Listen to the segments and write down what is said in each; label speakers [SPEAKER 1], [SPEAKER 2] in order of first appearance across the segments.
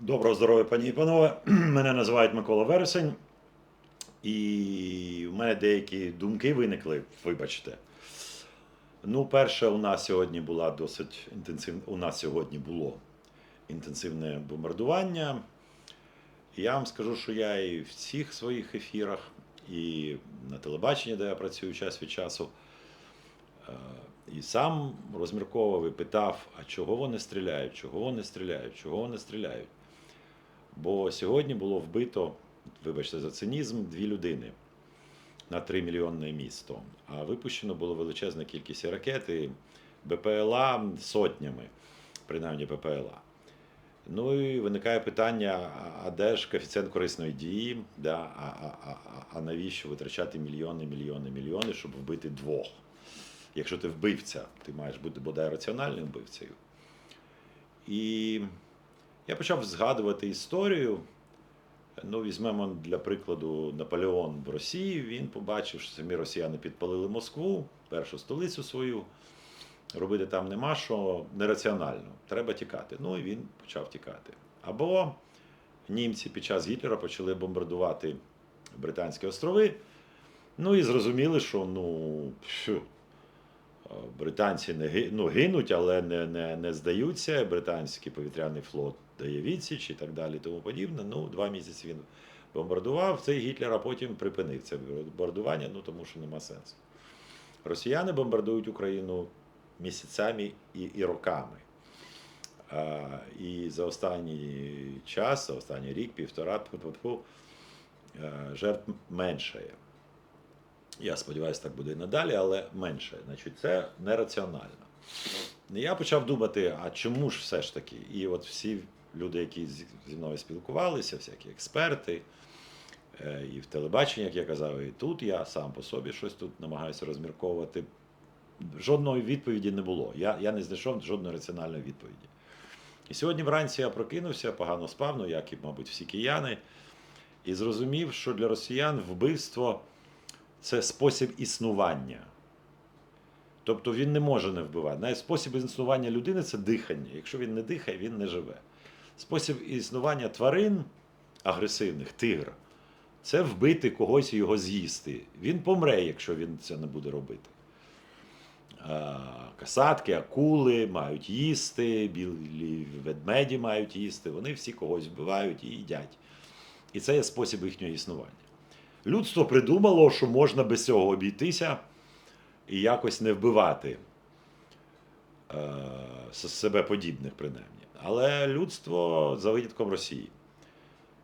[SPEAKER 1] Доброго здоров'я, пані і панове. Мене називають Микола Вересень. І в мене деякі думки виникли, вибачте. Ну, перше, у нас сьогодні була досить інтенсивна. У нас сьогодні було інтенсивне бомбардування. Я вам скажу, що я і в цих своїх ефірах, і на телебаченні, де я працюю час від часу, е, і сам розмірковував і питав, а чого вони стріляють, чого вони стріляють, чого вони стріляють. Бо сьогодні було вбито, вибачте за цинізм, дві людини на 3 мільйонне місто. А випущено було величезна кількість ракет і БПЛА сотнями, принаймні БПЛА. Ну і виникає питання: а- де ж коефіцієнт корисної дії? Да? А, а, а- а навіщо витрачати мільйони, мільйони, мільйони, щоб вбити двох? Якщо ти вбивця, ти маєш бути бодай раціональним вбивцею. І я почав згадувати історію. Ну, візьмемо для прикладу Наполеон в Росії. Він побачив, що самі росіяни підпалили Москву, першу столицю свою. Робити там нема що нераціонально. Треба тікати. Ну і він почав тікати. Або німці під час Гітлера почали бомбардувати Британські острови. Ну і зрозуміли, що ну, пф, британці не ну, гинуть, але не, не, не здаються. Британський повітряний флот дає відсіч і так далі, тому подібне. Ну, два місяці він бомбардував цей Гітлер, а потім припинив це бомбардування, ну тому що нема сенсу. Росіяни бомбардують Україну місяцями і, і роками. А, і за останній час, за останній рік, півтора, жертв меншає. Я сподіваюся, так буде і надалі, але менше. Значить, це нераціонально. Я почав думати, а чому ж все ж таки? І от всі люди, які зі мною спілкувалися, всякі експерти, е, і в телебаченні, як я казав, і тут я сам по собі щось тут намагаюся розмірковувати. Жодної відповіді не було. Я, я не знайшов жодної раціональної відповіді. І сьогодні вранці я прокинувся, погано спав, ну як і, мабуть, всі кияни, і зрозумів, що для росіян вбивство це спосіб існування. Тобто він не може не вбивати. Навіть спосіб існування людини це дихання. Якщо він не дихає, він не живе. Спосіб існування тварин агресивних, тигр, це вбити когось і його з'їсти. Він помре, якщо він це не буде робити. Касатки, акули мають їсти, білі ведмеді мають їсти. Вони всі когось вбивають і їдять. І це є спосіб їхнього існування. Людство придумало, що можна без цього обійтися і якось не вбивати е, себе подібних, принаймні. Але людство за винятком Росії.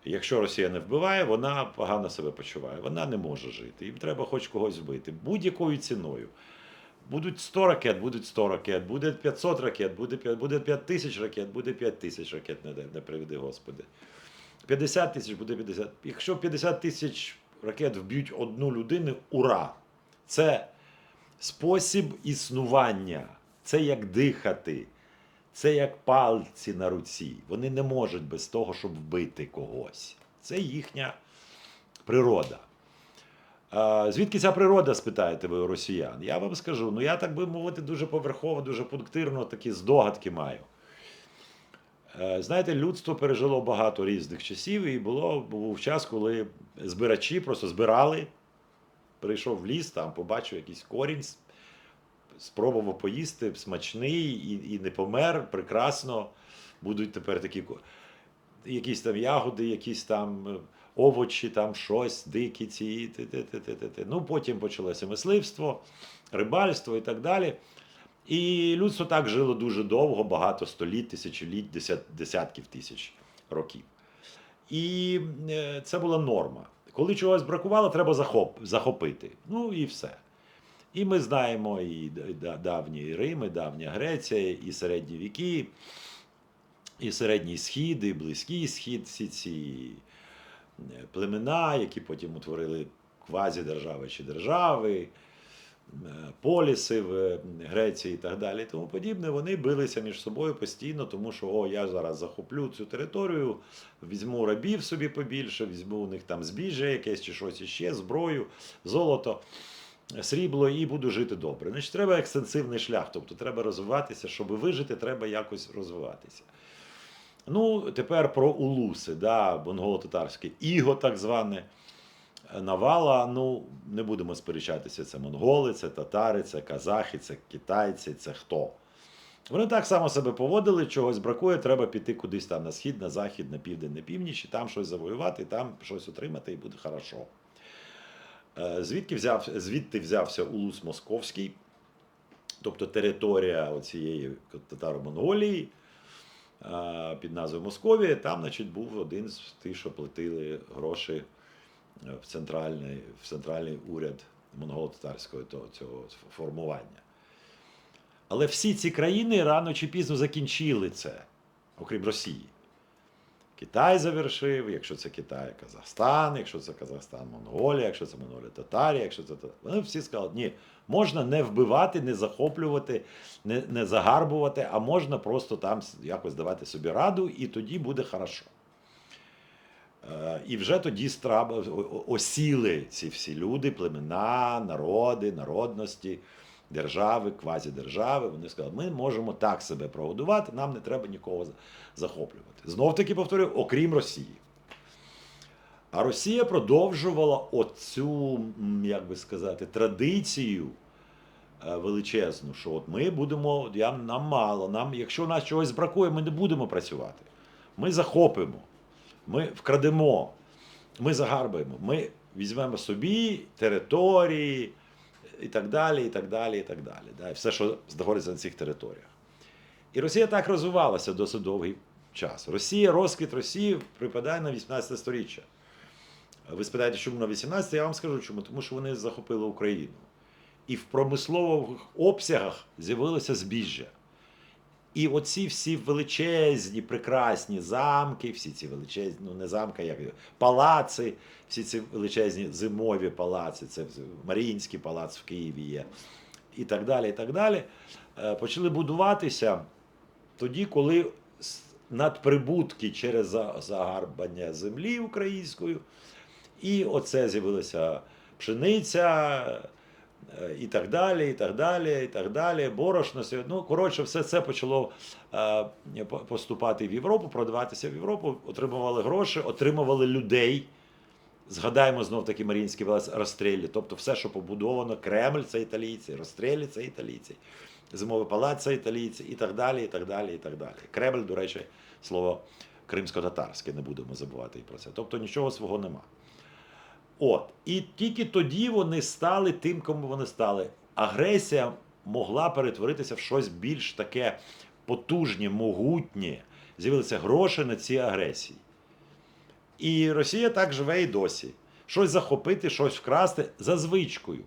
[SPEAKER 1] Якщо Росія не вбиває, вона погано себе почуває, вона не може жити. Їм треба хоч когось вбити будь-якою ціною. Будуть 100 ракет, будуть 100 ракет, буде 500 ракет, буде 5, буде 5 тисяч ракет, буде 5 тисяч ракет, не, не приведи Господи. 50 тисяч буде 50. Якщо 50 тисяч ракет вб'ють одну людину, ура! Це спосіб існування. Це як дихати. Це як пальці на руці. Вони не можуть без того, щоб вбити когось. Це їхня природа. Звідки ця природа, спитаєте ви росіян? Я вам скажу, ну я так би мовити, дуже поверхово, дуже пунктирно такі здогадки маю. Е, Знаєте, людство пережило багато різних часів, і було, був час, коли збирачі просто збирали, прийшов в ліс, там побачив якийсь корінь, спробував поїсти, смачний і, і не помер, прекрасно. Будуть тепер такі якісь там ягоди, якісь там е, овочі, там щось, дикі ці. Ну, потім почалося мисливство, рибальство і так далі. І людство так жило дуже довго, багато століть, тисячоліть, десят, десятків тисяч років. І е, це була норма. Коли чогось бракувало, треба захоп, захопити. Ну і все. І ми знаємо і давні Рим, і давня Греція, і середні віки, і середній схід, і близький схід, всі ці е, племена, які потім утворили квазідержави чи держави, е, поліси в Греції і так далі, і тому подібне, вони билися між собою постійно, тому що о, я зараз захоплю цю територію, візьму рабів собі побільше, візьму у них там збіжжя якесь чи щось іще, зброю, золото, срібло і буду жити добре. Значить, треба екстенсивний шлях, тобто треба розвиватися, щоб вижити, треба якось розвиватися. Ну, тепер про улуси, да, монголо-татарське іго, так зване. Навала, ну, не будемо сперечатися, це монголи, це татари, це казахи, це китайці, це хто. Вони так само себе поводили, чогось бракує, треба піти кудись там на схід, на захід, на південь, на північ, і там щось завоювати, там щось отримати, і буде хорошо. Е, Звідки взяв, звідти взявся улус Московський, тобто територія цієї татаро-Монголії е, під назвою Московія, там, значить, був один з тих, що платили гроші е, в центральний, в центральний уряд монголо-татарського цього формування. Але всі ці країни рано чи пізно закінчили це, окрім Росії. Китай завершив, якщо це Китай, Казахстан, якщо це Казахстан, Монголія, якщо це Монголія, Татарія, якщо це. Вони всі сказали, ні, можна не вбивати, не захоплювати, не, не загарбувати, а можна просто там якось давати собі раду, і тоді буде хорошо. Е, І вже тоді о- осіли ці всі люди, племена, народи, народності, держави, квазідержави. Вони сказали, ми можемо так себе прогодувати, нам не треба нікого захоплювати. Знов таки повторюю, окрім Росії. А Росія продовжувала оцю, як би сказати, традицію е, величезну, що от ми будемо, я, нам мало, нам, якщо нас чогось бракує, ми не будемо працювати. Ми захопимо, ми вкрадемо, ми загарбаємо, ми візьмемо собі території і так далі, і так далі, і так далі. Да? І все, що знаходиться на цих територіях. І Росія так розвивалася досить довгий час. Росія, розквіт Росії припадає на 18 сторіччя. Ви спитаєте, чому на 18, я вам скажу чому. Тому що вони захопили Україну. І в промислових обсягах з'явилося збіжжя. І оці всі величезні, прекрасні замки, всі ці величезні, ну не замки, як палаци, всі ці величезні зимові палаци, це Маріїнський палац в Києві є, і так далі, і так далі, е, почали будуватися тоді, коли надприбутки через загарбання землі українською, і оце з'явилася пшениця, і так далі, і так далі, і так далі. Борошно, ну коротше, все це почало е, поступати в Європу, продаватися в Європу, отримували гроші, отримували людей. Згадаємо знов таки Маріїнський палац розстрілі. Тобто все, що побудовано, Кремль це італійці, розстрілі це італійці, зимовий палац італійці, і так далі, і так далі, і так далі. Кремль, до речі, слово кримсько-татарське, не будемо забувати і про це. Тобто нічого свого нема. От. І тільки тоді вони стали тим, кому вони стали. Агресія могла перетворитися в щось більш таке потужнє, могутнє. З'явилися гроші на ці агресії. І Росія так живе і досі. Щось захопити, щось вкрасти за звичкою.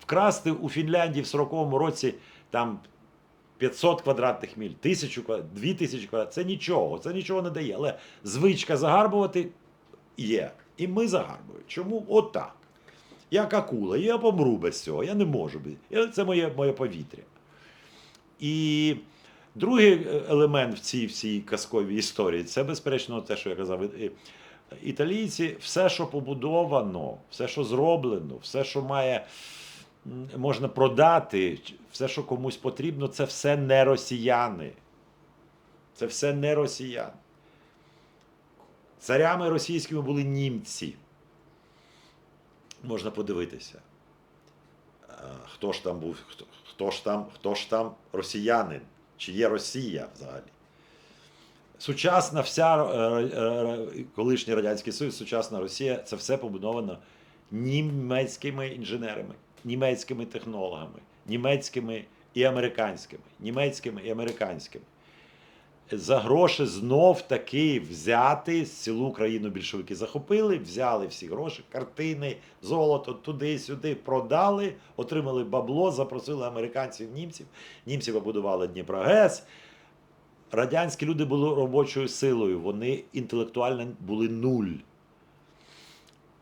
[SPEAKER 1] Вкрасти у Фінляндії в 40-му році там 500 квадратних міль, 1000 квадратних, 2000 квадратних. Це нічого, це нічого не дає. Але звичка загарбувати є. І ми загарбуємо. Чому? Отак. Як акула, я помру без цього, я не можу. без- Це моє, моє повітря. І другий е, елемент в цій всій казковій історії це, безперечно, те, що я казав. Італійці, все, що побудовано, все, що зроблено, все, що має можна продати, все, що комусь потрібно, це все не росіяни. Це все не росіяни. Царями російськими були німці. Можна подивитися. Е, Хто ж там був, хто, хто, ж там, хто ж там росіянин? Чи є Росія взагалі? Сучасна вся е, е, колишній Радянський Союз, сучасна Росія це все побудовано німецькими інженерами, німецькими технологами, німецькими і американськими, німецькими і американськими. За гроші знов таки взяти цілу країну більшовики захопили, взяли всі гроші, картини, золото туди-сюди продали, отримали бабло, запросили американців, німців. Німці побудували Дніпрогес. Радянські люди були робочою силою, вони інтелектуально були нуль.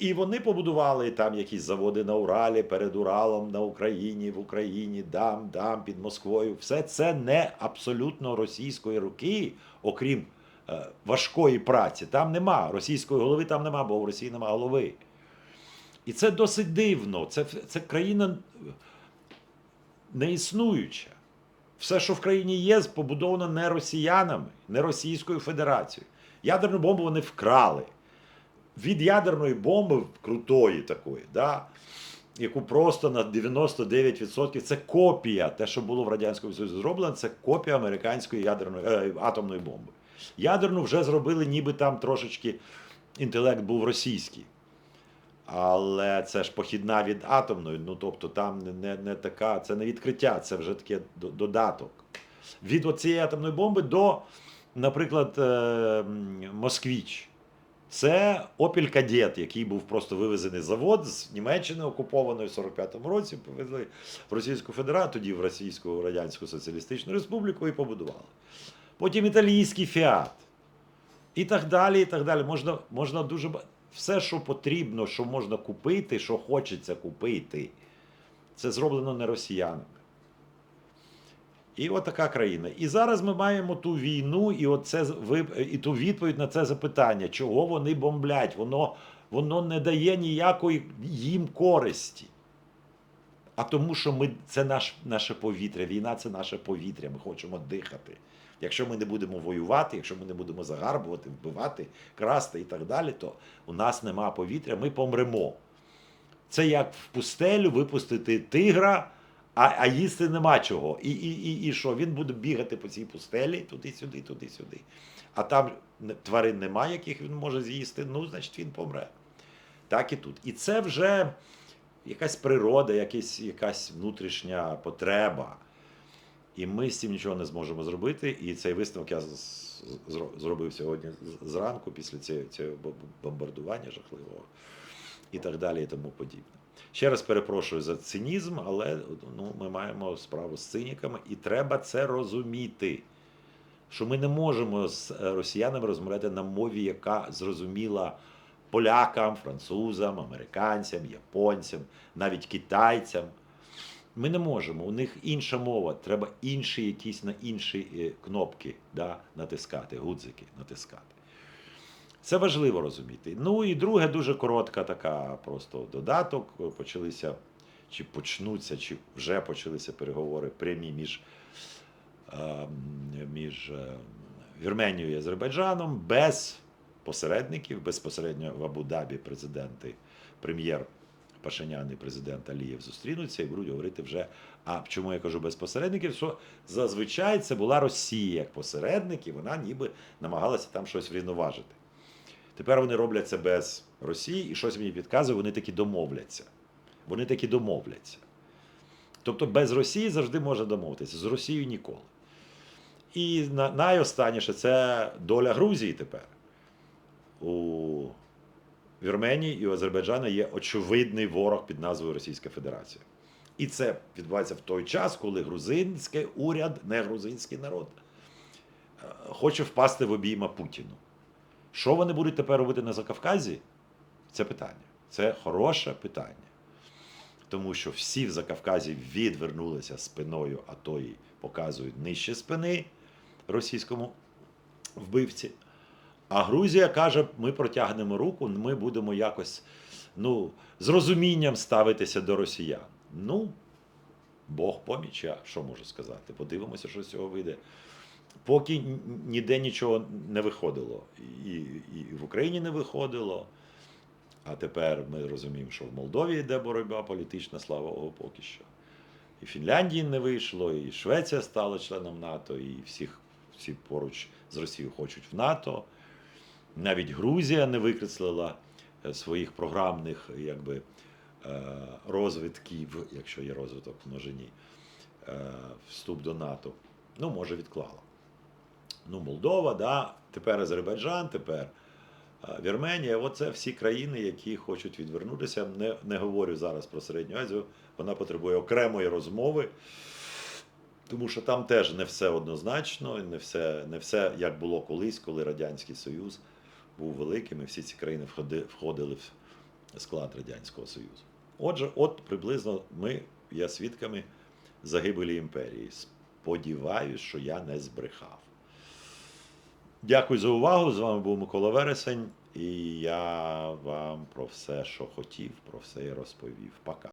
[SPEAKER 1] І вони побудували там якісь заводи на Уралі, перед Уралом, на Україні, в Україні, дам, дам, під Москвою. Все це не абсолютно російської руки, окрім е, важкої праці. Там нема російської голови, там нема, бо в Росії нема голови. І це досить дивно. Це, це країна неіснуюча. Все, що в країні є, побудовано не росіянами, не Російською Федерацією. Ядерну бомбу вони вкрали. Від ядерної бомби крутої такої, да, яку просто на 99% це копія, те, що було в Радянському Союзі зроблено, це копія американської ядерної е, атомної бомби. Ядерну вже зробили, ніби там трошечки інтелект був російський. Але це ж похідна від атомної, ну тобто там не, не, така, це не відкриття, це вже таке додаток. Від оцієї атомної бомби до, наприклад, е, Москвіч. Це Opel Кадет, який був просто вивезений завод з Німеччини, окупованої в 45-му році, повезли в Російську Федерацію, тоді в Російську Радянську Соціалістичну Республіку і побудували. Потім італійський фіат. І так далі, і так далі. Можна, можна дуже все, що потрібно, що можна купити, що хочеться купити, це зроблено не росіянами. І от така країна. І зараз ми маємо ту війну, і, оце, і ту відповідь на це запитання, чого вони бомблять. Воно, воно не дає ніякої їм користі. А тому, що ми, це наш, наше повітря. Війна це наше повітря. Ми хочемо дихати. Якщо ми не будемо воювати, якщо ми не будемо загарбувати, вбивати, красти і так далі, то у нас нема повітря, ми помремо. Це як в пустелю випустити тигра, а, а їсти нема чого. І, і, і, і що? Він буде бігати по цій пустелі туди-сюди, туди-сюди. А там тварин немає, яких він може з'їсти, ну, значить, він помре. Так і тут. І це вже якась природа, якась, якась внутрішня потреба. І ми з цим нічого не зможемо зробити. І цей висновок я зробив сьогодні зранку після цього бомбардування жахливого і так далі, і тому подібне. Ще раз перепрошую за цинізм, але ну, ми маємо справу з циніками, і треба це розуміти. Що ми не можемо з е, росіянами розмовляти на мові, яка зрозуміла полякам, французам, американцям, японцям, навіть китайцям. Ми не можемо. У них інша мова. Треба інші якісь на інші е, кнопки да, натискати, гудзики натискати. Це важливо розуміти. Ну і друге, дуже коротка така просто додаток. Почалися, чи почнуться, чи вже почалися переговори прямі між, е, між е, Вірменією і Азербайджаном без посередників, безпосередньо в Абу-Дабі президенти, прем'єр Пашинян і президент Алієв зустрінуться і будуть говорити вже. А чому я кажу без посередників? Що зазвичай це була Росія як посередник, і вона ніби намагалася там щось врівноважити. Тепер вони роблять це без Росії, і щось мені підказує, вони таки домовляться. Вони таки домовляться. Тобто без Росії завжди можна домовитися, з Росією ніколи. І найостанніше це доля Грузії тепер. У Вірменії і у Азербайджана є очевидний ворог під назвою Російська Федерація. І це відбувається в той час, коли грузинський уряд, не грузинський народ, е, хоче впасти в обійма Путіну. Що вони будуть тепер робити на Закавказі? Це питання. Це хороше питання. Тому що всі в Закавказі відвернулися спиною, а то й показують нижче спини російському вбивці. А Грузія каже: ми протягнемо руку, ми будемо якось ну, з розумінням ставитися до росіян. Ну, Бог поміч, я що можу сказати? Подивимося, що з цього вийде. Поки ніде нічого не виходило. І, і в Україні не виходило. А тепер ми розуміємо, що в Молдові йде боротьба політична, слава Богу, поки що. І Фінляндії не вийшло, і Швеція стала членом НАТО, і всіх, всі поруч з Росією хочуть в НАТО. Навіть Грузія не викреслила е, своїх програмних якби, е, розвитків, якщо є розвиток в множині, е, вступ до НАТО. Ну, може, відклала. Ну, Молдова, да, тепер Азербайджан, тепер е, Вірменія. Оце всі країни, які хочуть відвернутися. Не, не говорю зараз про Середню Азію, вона потребує окремої розмови. Тому що там теж не все однозначно, не все, не все як було колись, коли Радянський Союз був великим, і всі ці країни входили в склад Радянського Союзу. Отже, от приблизно ми є свідками загибелі імперії. Сподіваюсь, що я не збрехав. Дякую за увагу. З вами був Микола Вересень, і я вам про все, що хотів, про все і розповів. Пока.